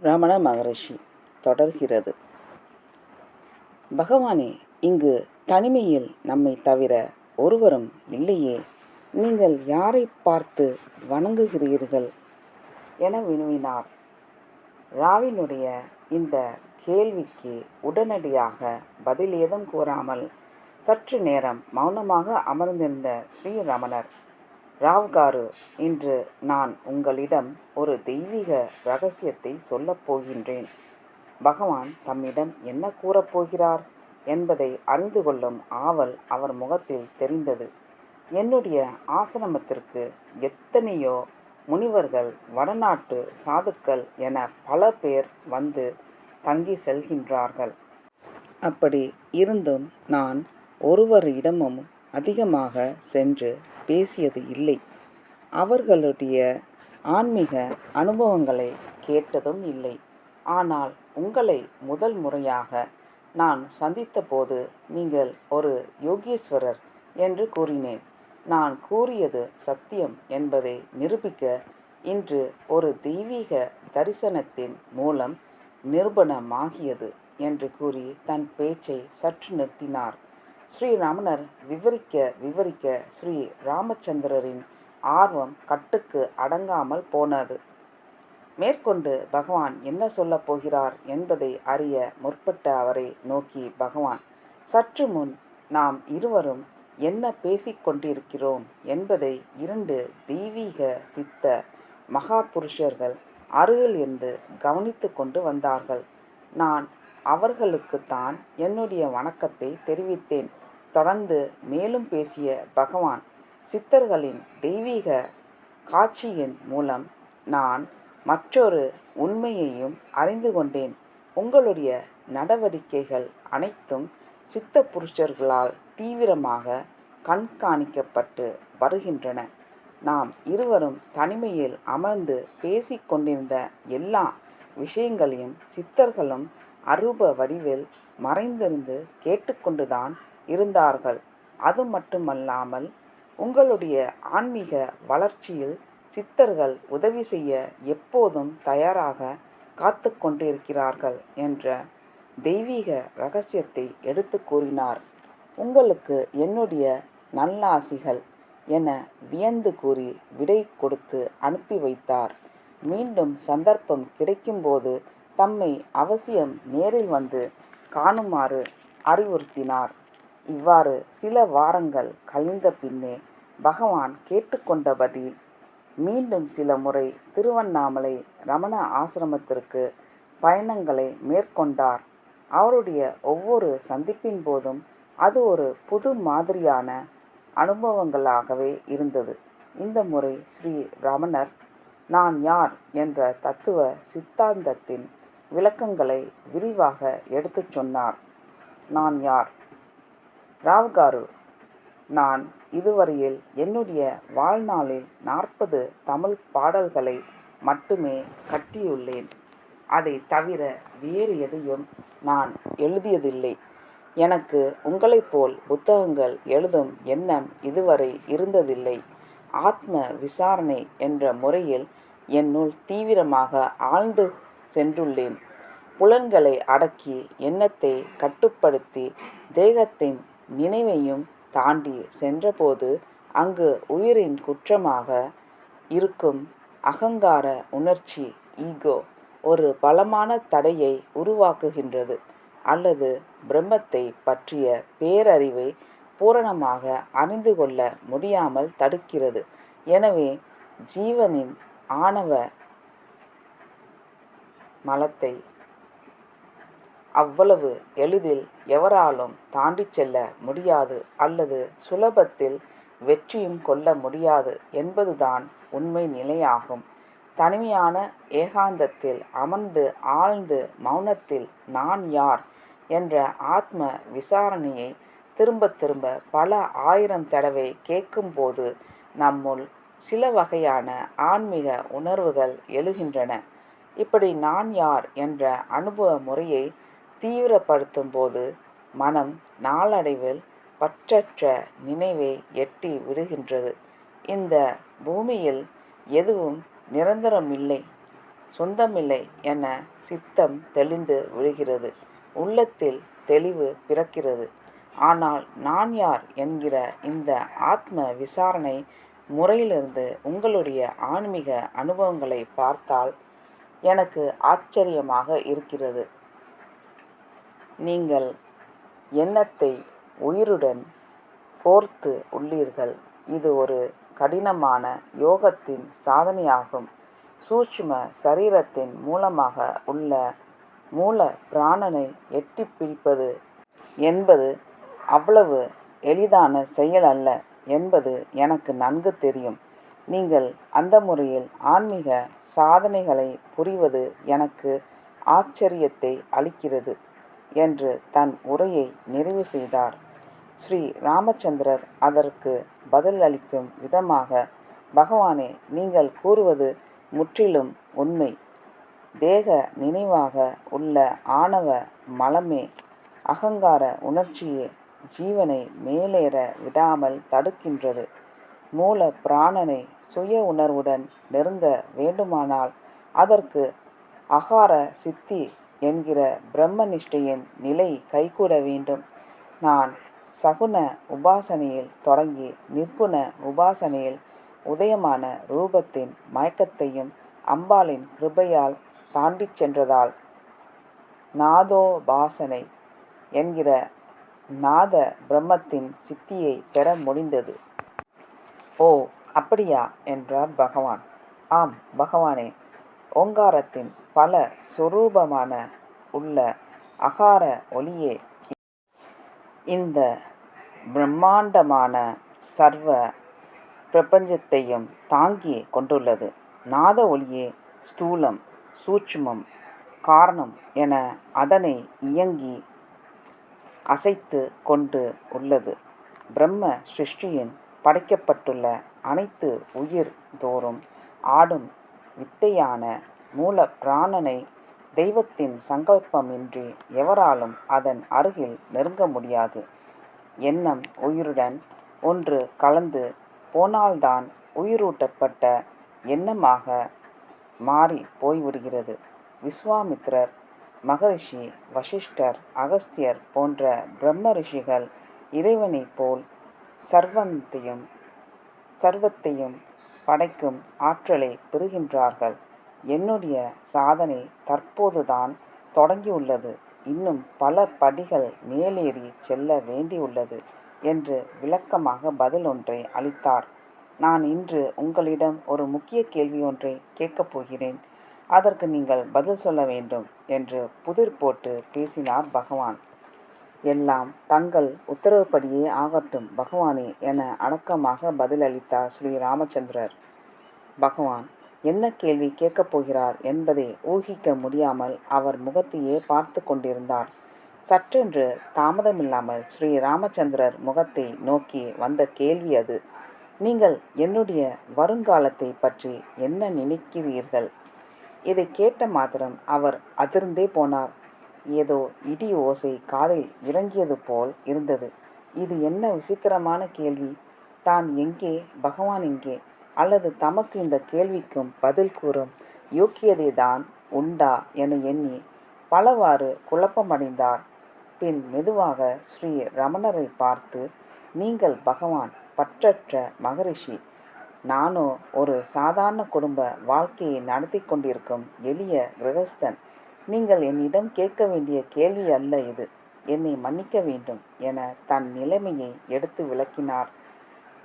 ரமண மகரிஷி தொடர்கிறது. பகவானே இங்கு தனிமையில் நம்மை தவிர ஒருவரும் இல்லையே. நீங்கள் யாரை பார்த்து வணங்குகிறீர்கள்? என வினவினார். ராவினுடைய இந்த கேள்விக்கு உடனடியாக பதில் ஏதும் கூறாமல் சற்று நேரம் மௌனமாக அமர்ந்திருந்த ஸ்ரீரமணர் ராவ்காரு இன்று நான் உங்களிடம் ஒரு தெய்வீக ரகசியத்தை சொல்லப் போகின்றேன். பகவான் தம்மிடம் என்ன கூறப்போகிறார் என்பதை அறிந்து கொள்ளும் ஆவல் அவர் முகத்தில் தெரிந்தது. என்னுடைய ஆசிரமத்திற்கு எத்தனையோ முனிவர்கள் வடநாட்டு சாதுக்கள் என பல பேர் வந்து தங்கி செல்கின்றார்கள். அப்படி இருந்தும் நான் ஒருவரிடமும் அதிகமாக சென்று பேசியது இல்லை. அவர்களுடைய ஆன்மீக அனுபவங்களை கேட்டதும் இல்லை. ஆனால் உங்களை முதல் முறையாக நான் சந்தித்தபோது நீங்கள் ஒரு யோகீஸ்வரர் என்று கூறினேன். நான் கூறியது சத்தியம் என்பதை நிரூபிக்க இன்று ஒரு தெய்வீக தரிசனத்தின் மூலம் நிரூபணமாகியது என்று கூறி தன் பேச்சை சற்று நிறுத்தினார். ஸ்ரீராமனர் விவரிக்க விவரிக்க ஸ்ரீ ராமச்சந்திரரின் ஆர்வம் கட்டுக்கு அடங்காமல் போனது. மேற்கொண்டு பகவான் என்ன சொல்லப் போகிறார் என்பதை அறிய முற்பட்ட அவரை நோக்கி பகவான் சற்று முன் நாம் இருவரும் என்ன பேசிக்கொண்டிருக்கிறோம் என்பதை இரண்டு தெய்வீக சித்த மகா புருஷர்கள் அருகில் இருந்து கவனித்து கொண்டு வந்தார்கள். நான் அவர்களுக்குத்தான் என்னுடைய வணக்கத்தை தெரிவித்தேன். தொடர்ந்து மேலும் பேசிய பகவான் சித்தர்களின் தெய்வீக காட்சியின் மூலம் நான் மற்றொரு உண்மையையும் அறிந்து கொண்டேன். உங்களுடைய நடவடிக்கைகள் அனைத்தும் சித்த புருஷர்களால் தீவிரமாக கண்காணிக்கப்பட்டு வருகின்றன. நாம் இருவரும் தனிமையில் அமர்ந்து பேசிக்கொண்டிருந்த எல்லா விஷயங்களையும் சித்தர்களும் அரூப வடிவில் மறைந்திருந்து கேட்டுக்கொண்டுதான் இருந்தார்கள். அது மட்டுமல்லாமல் உங்களுடைய ஆன்மீக வளர்ச்சியில் சித்தர்கள் உதவி செய்ய எப்போதும் தயாராக காத்து கொண்டிருக்கிறார்கள் என்ற தெய்வீக ரகசியத்தை எடுத்து கூறினார். உங்களுக்கு என்னுடைய நல்லாசிகள் என வியந்து கூறி விடை கொடுத்து அனுப்பி வைத்தார். மீண்டும் சந்தர்ப்பம் கிடைக்கும்போது தம்மை அவசியம் நேரில் வந்து காணுமாறு அறிவுறுத்தினார். இவ்வாறு சில வாரங்கள் கழிந்த பின்னே பகவான் கேட்டுக்கொண்டபடி மீண்டும் சில முறை திருவண்ணாமலை ரமண ஆசிரமத்திற்கு பயணங்களை மேற்கொண்டார். அவருடைய ஒவ்வொரு சந்திப்பின் போதும் அது ஒரு புது மாதிரியான அனுபவங்களாகவே இருந்தது. இந்த முறை ஸ்ரீ ரமணர் நான் யார்? என்ற தத்துவ சித்தாந்தத்தின் விளக்கங்களை விரிவாக எடுத்துச் சொன்னார். நான் யார்? ராவ்காரு. நான் இதுவரையில் என்னுடைய வாழ்நாளில் நாற்பது தமிழ் பாடல்களை மட்டுமே கட்டியுள்ளேன். அதை தவிர வேறு எதையும் நான் எழுதியதில்லை. எனக்கு உங்களைப் போல் புத்தகங்கள் எழுதும் எண்ணம் இதுவரை இருந்ததில்லை. ஆத்ம விசாரணை என்ற முறையில் என்னுள் தீவிரமாக ஆழ்ந்து சென்றுள்ளேன். புலன்களை அடக்கி எண்ணத்தை கட்டுப்படுத்தி தேகத்தின் நினைவையும் தாண்டி சென்றபோது அங்கு உயிரின் குற்றமாக இருக்கும் அகங்கார உணர்ச்சி ஈகோ ஒரு பலமான தடையை உருவாக்குகின்றது அல்லது பிரம்மத்தை பற்றிய பேரறிவை பூரணமாக அறிந்து கொள்ள முடியாமல் தடுக்கிறது. எனவே ஜீவனின் ஆணவ மலத்தை. அவ்வளவு எளிதில் எவராலும் தாண்டிச் செல்ல முடியாது அல்லது சுலபத்தில் வெற்றியும் கொள்ள முடியாது என்பதுதான் உண்மை நிலையாகும். தனிமையான ஏகாந்தத்தில் அமர்ந்து ஆழ்ந்து மௌனத்தில் நான் யார் என்ற ஆத்ம விசாரணையை திரும்ப திரும்ப பல ஆயிரம் தடவை கேட்கும்போது நம்முள் சில வகையான ஆன்மீக உணர்வுகள் எழுகின்றன. இப்படி நான் யார் என்ற அனுபவ முறையை தீவிரப்படுத்தும் போது மனம் நாளடைவில் பற்றற்ற நினைவை எட்டி விடுகின்றது. இந்த பூமியில் எதுவும் நிரந்தரமில்லை சொந்தமில்லை என சித்தம் தெளிந்து விழுகிறது உள்ளத்தில் தெளிவு பிறக்கிறது. ஆனால் நான் யார் என்கிற இந்த ஆத்ம விசாரணை முறையிலிருந்து உங்களுடைய ஆன்மீக அனுபவங்களை பார்த்தால் எனக்கு ஆச்சரியமாக இருக்கிறது. நீங்கள் எண்ணத்தை உயிருடன் கோர்த்து உள்ளீர்கள். இது ஒரு கடினமான யோகத்தின் சாதனையாகும். சூட்சும சரீரத்தின் மூலமாக உள்ள மூல பிராணனை எட்டி பிடிப்பது என்பது அவ்வளவு எளிதான செயல் அல்ல என்பது எனக்கு நன்கு தெரியும். நீங்கள் அந்த முறையில் ஆன்மீக சாதனைகளை புரிவது எனக்கு ஆச்சரியத்தை அளிக்கிறது என்று தன் உரையை நிறைவு செய்தார். ஸ்ரீ ராமச்சந்திரர் அதற்கு பதில் அளிக்கும் விதமாக பகவானே நீங்கள் கூறுவது முற்றிலும் உண்மை. தேக நினைவாக உள்ள ஆணவ மலமே அகங்கார உணர்ச்சியே ஜீவனை மேலேற விடாமல் தடுக்கின்றது. மூல பிராணனை சுய உணர்வுடன் நெருங்க வேண்டுமானால் அதற்கு அகார சித்தி என்கிற பிரம்மனிஷ்டையின் நிலை கைகூட வேண்டும். நான் சகுன உபாசனையில் தொடங்கி நிற்குண உபாசனையில் உதயமான ரூபத்தின் மயக்கத்தையும் அம்பாளின் கிருபையால் தாண்டிச் சென்றதால் நாதோபாசனை என்கிற நாத பிரம்மத்தின் சித்தியை பெற முடிந்தது. ஓ அப்படியா? என்றார் பகவான். ஆம் பகவானே. ஓங்காரத்தின் பல சுரூபமான உள்ள அகார ஒளியே இந்த பிரம்மாண்டமான சர்வ பிரபஞ்சத்தையும் தாங்கி கொண்டுள்ளது. நாத ஒளியே ஸ்தூலம் சூட்சுமம் காரணம் என அதனை இயங்கி அசைத்து கொண்டு உள்ளது. பிரம்ம சிருஷ்டியின் படைக்கப்பட்டுள்ள அனைத்து உயிர் தோறும் ஆடும் வித்தையான மூல பிராணனை தெய்வத்தின் சங்கல்பமின்றி எவராலும் அதன் அருகில் நெருங்க முடியாது. எண்ணம் உயிருடன் ஒன்று கலந்து போனால்தான் உயிரூட்டப்பட்ட எண்ணமாக மாறி போய்விடுகிறது. விஸ்வாமித்ரர் மகரிஷி வசிஷ்டர் அகஸ்தியர் போன்ற பிரம்ம ரிஷிகள் இறைவனைப் போல் சர்வத்தையும் சர்வத்தையும் படைக்கும் ஆற்றலை பெறுகின்றார்கள். என்னுடைய சாதனை தற்போதுதான் தொடங்கியுள்ளது. இன்னும் பல படிகள் மேலேறி செல்ல வேண்டியுள்ளது என்று விளக்கமாக பதில் ஒன்றை அளித்தார். நான் இன்று உங்களிடம் ஒரு முக்கிய கேள்வி ஒன்றை கேட்கப் போகிறேன். அதற்கு நீங்கள் பதில் சொல்ல வேண்டும் என்று புதிர் போட்டு பேசினார் பகவான். எல்லாம் தங்கள் உத்தரவுப்படியே ஆகட்டும் பகவானே என அடக்கமாக பதிலளித்தார் ஸ்ரீ ராமச்சந்திரர். பகவான் என்ன கேள்வி கேட்கப் போகிறார் என்பதை ஊகிக்க முடியாமல் அவர் முகத்தையே பார்த்து கொண்டிருந்தார். சற்றென்று தாமதமில்லாமல் ஸ்ரீ ராமச்சந்திரர் முகத்தை நோக்கி வந்த கேள்வி அது. நீங்கள் என்னுடைய வருங்காலத்தை பற்றி என்ன நினைக்கிறீர்கள்? இதை கேட்ட மாத்திரம் அவர் அதிர்ந்தே போனார். ஏதோ இடி ஓசை காதில் இறங்கியது போல் இருந்தது. இது என்ன விசித்திரமான கேள்வி? தான் எங்கே? பகவான் எங்கே? அல்லது தமக்கு இந்த கேள்விக்கும் பதில் கூறும் யோக்கியதை தான் உண்டா என எண்ணி பலவாறு குழப்பமடைந்தார். பின் மெதுவாக ஸ்ரீ ரமணரை பார்த்து நீங்கள் பகவான் பற்றற்ற மகரிஷி. நானோ ஒரு சாதாரண குடும்ப வாழ்க்கையை நடத்தி கொண்டிருக்கும் எளிய கிரகஸ்தன். நீங்கள் என்னிடம் கேட்க வேண்டிய கேள்வி அல்ல இது. என்னை மன்னிக்க வேண்டும் என தன் நிலைமையை எடுத்து விளக்கினார்.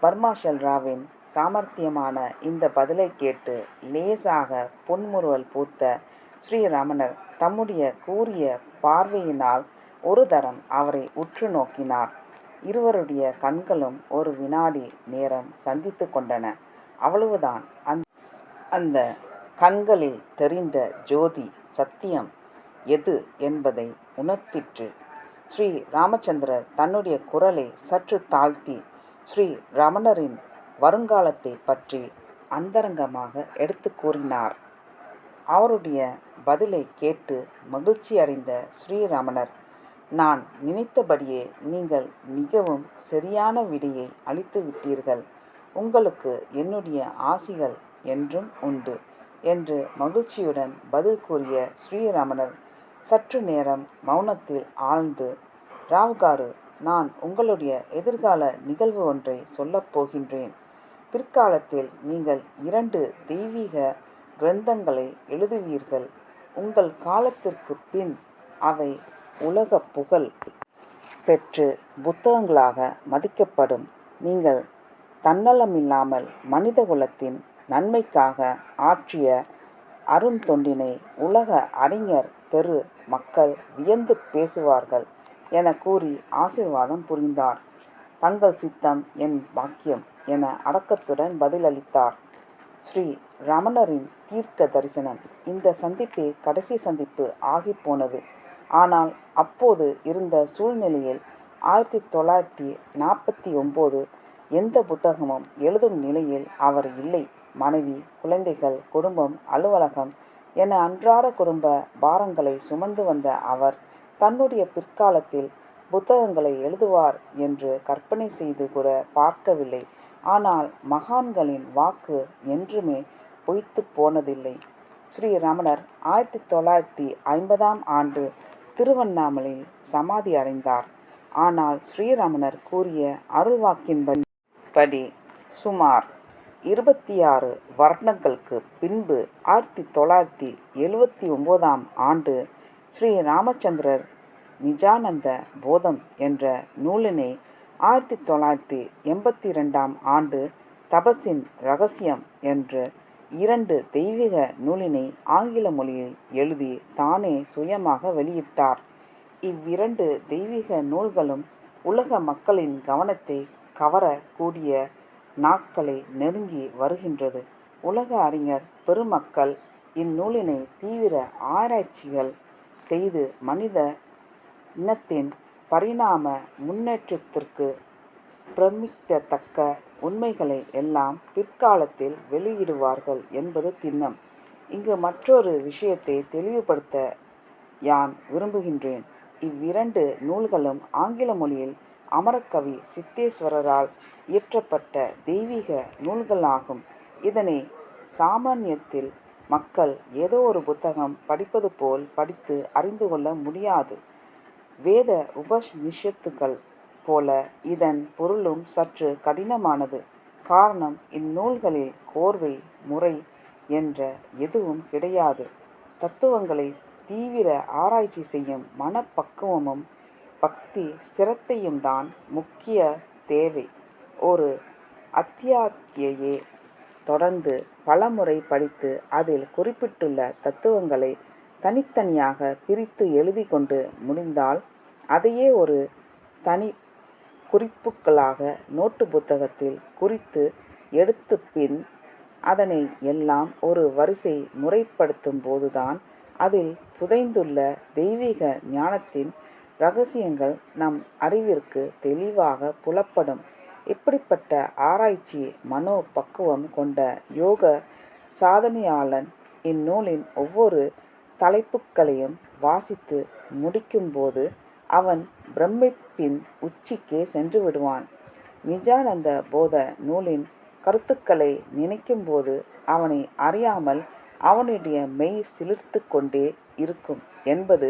பர்மாஷல் ராவின் சாமர்த்தியமான இந்த பதிலை கேட்டு லேசாக புன்முறுவல் பூத்த ஸ்ரீரமணர் தம்முடைய கூறிய பார்வையினால் ஒரு தரம் அவரை உற்று நோக்கினார். இருவருடைய கண்களும் ஒரு வினாடி நேரம் சந்தித்து கொண்டன. அவ்வளவுதான். அந்த கண்களில் தெரிந்த ஜோதி சத்தியம் எது என்பதை உணர்த்திற்று. ஸ்ரீ ராமச்சந்திரர் தன்னுடைய குரலை சற்று தாழ்த்தி ஸ்ரீ ரமணரின் வருங்காலத்தை பற்றி அந்தரங்கமாக எடுத்து கூறினார். அவருடைய பதிலை கேட்டு மகிழ்ச்சி அடைந்த ஸ்ரீரமணர் நான் நினைத்தபடியே நீங்கள் மிகவும் சரியான விடையை அளித்து விட்டீர்கள். உங்களுக்கு என்னுடைய ஆசிகள் என்றும் உண்டு. என்று மகிழ்ச்சியுடன் பதில் கூறிய ஸ்ரீரமணர் சற்று நேரம் மௌனத்தில் ஆழ்ந்து ராவ்காரு நான் உங்களுடைய எதிர்கால நிகழ்வு ஒன்றை சொல்லப் போகின்றேன். பிற்காலத்தில் நீங்கள் இரண்டு தெய்வீக கிரந்தங்களை எழுதுவீர்கள். உங்கள் காலத்திற்கு பின் அவை உலக புகழ் பெற்று புத்தகங்களாக மதிக்கப்படும். நீங்கள் தன்னலமில்லாமல் மனிதகுலத்தின் நன்மைக்காக ஆற்றிய அருந்தொண்டினை உலக அறிஞர் பெரு மக்கள் வியந்து பேசுவார்கள் என கூறி ஆசிர்வாதம் புரிந்தார். தங்கள் சித்தம் என் பாக்கியம் என அடக்கத்துடன் பதிலளித்தார். ஸ்ரீ ரமணரின் தீர்க்க தரிசனம். இந்த சந்திப்பே கடைசி சந்திப்பு ஆகிப்போனது ஆனால் அப்போது இருந்த சூழ்நிலையில் ஆயிரத்தி தொள்ளாயிரத்தி நாற்பத்தி ஒம்பது எந்த புத்தகமும் எழுதும் நிலையில் அவர் இல்லை. மனைவி குழந்தைகள் குடும்பம் அலுவலகம் என அன்றாட குடும்ப பாரங்களை சுமந்து வந்த அவர் தன்னுடைய பிற்காலத்தில் புத்தகங்களை எழுதுவார் என்று கற்பனை செய்து கூட பார்க்கவில்லை. ஆனால் மகான்களின் வாக்கு என்றுமே பொய்த்து போனதில்லை. ஸ்ரீ ரமணர் ஆயிரத்தி தொள்ளாயிரத்தி ஐம்பதாம் ஆண்டு திருவண்ணாமலையில் சமாதி அடைந்தார். ஆனால் ஸ்ரீரமணர் கூறிய அருள்வாக்கின்படி சுமார் இருபத்தி ஆறு வருடங்களுக்கு பின்பு ஆயிரத்தி தொள்ளாயிரத்தி எழுவத்தி ஒம்போதாம் ஆண்டு ஸ்ரீ ராமச்சந்திரர் நிஜானந்த போதம் என்ற நூலினை ஆயிரத்தி தொள்ளாயிரத்தி எண்பத்தி ரெண்டாம் ஆண்டு தபஸின் ரகசியம் என்ற இரண்டு தெய்வீக நூலினை ஆங்கில மொழியில் எழுதி தானே சுயமாக வெளியிட்டார். இவ்விரண்டு தெய்வீக நூல்களும் உலக மக்களின் கவனத்தை கவரக்கூடிய நாட்களை நெருங்கி வருகின்றது. உலக அறிஞர் பெருமக்கள் இந்நூலினை தீவிர ஆராய்ச்சிகள் செய்து மனித இனத்தின் பரிணாம முன்னேற்றத்திற்கு பிரமிக்கத்தக்க உண்மைகளை எல்லாம் பிற்காலத்தில் வெளியிடுவார்கள் என்பது திண்ணம். இங்கு மற்றொரு விஷயத்தை தெளிவுபடுத்த யான் விரும்புகின்றேன். இவ்விரண்டு நூல்களும் ஆங்கில மொழியில் அமரக்கவி சித்தேஸ்வரரால் இயற்றப்பட்ட தெய்வீக நூல்களாகும். இதனை சாமான்யத்தில் மக்கள் ஏதோ ஒரு புத்தகம் படிப்பது போல் படித்து அறிந்து கொள்ள முடியாது. வேத உபநிஷத்துக்கள் போல இதன் பொருளும் சற்று கடினமானது. காரணம் இந்நூல்களில் கோர்வை முறை என்ற எதுவும் கிடையாது. தத்துவங்களை தீவிர ஆராய்ச்சி செய்யும் மனப்பக்குவமும் பக்தி சிரத்தையும் தான் முக்கிய தேவை. ஒரு அத்தியாத்தியையே தொடர்ந்து பலமுறை படித்து அதில் குறிப்பிட்டுள்ள தத்துவங்களை தனித்தனியாக பிரித்து எழுதி கொண்டு முடிந்தால் அதையே ஒரு தனி குறிப்புகளாக நோட்டு புத்தகத்தில் குறித்து எடுத்து பின் அதனை எல்லாம் ஒரு வரிசை முறைப்படுத்தும் போதுதான் அதில் புதைந்துள்ள தெய்வீக ஞானத்தின் ரகசியங்கள் நம் அறிவிற்கு தெளிவாக புலப்படும். இப்படிப்பட்ட ஆராய்ச்சி மனோ பக்குவம் கொண்ட யோக சாதனையாளன் இந்நூலின் ஒவ்வொரு தலைப்புக்களையும் வாசித்து முடிக்கும்போது அவன் பிரமிப்பின் உச்சிக்கே சென்று விடுவான் நிஜானந்த போத நூலின் கருத்துக்களை நினைக்கும்போது அவனை அறியாமல் அவனுடைய மெய் சிலிர்த்து கொண்டே இருக்கும் என்பது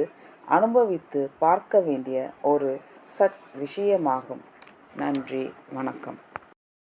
அனுபவித்து பார்க்க வேண்டிய ஒரு சத் விஷயமாகும். நன்றி வணக்கம்.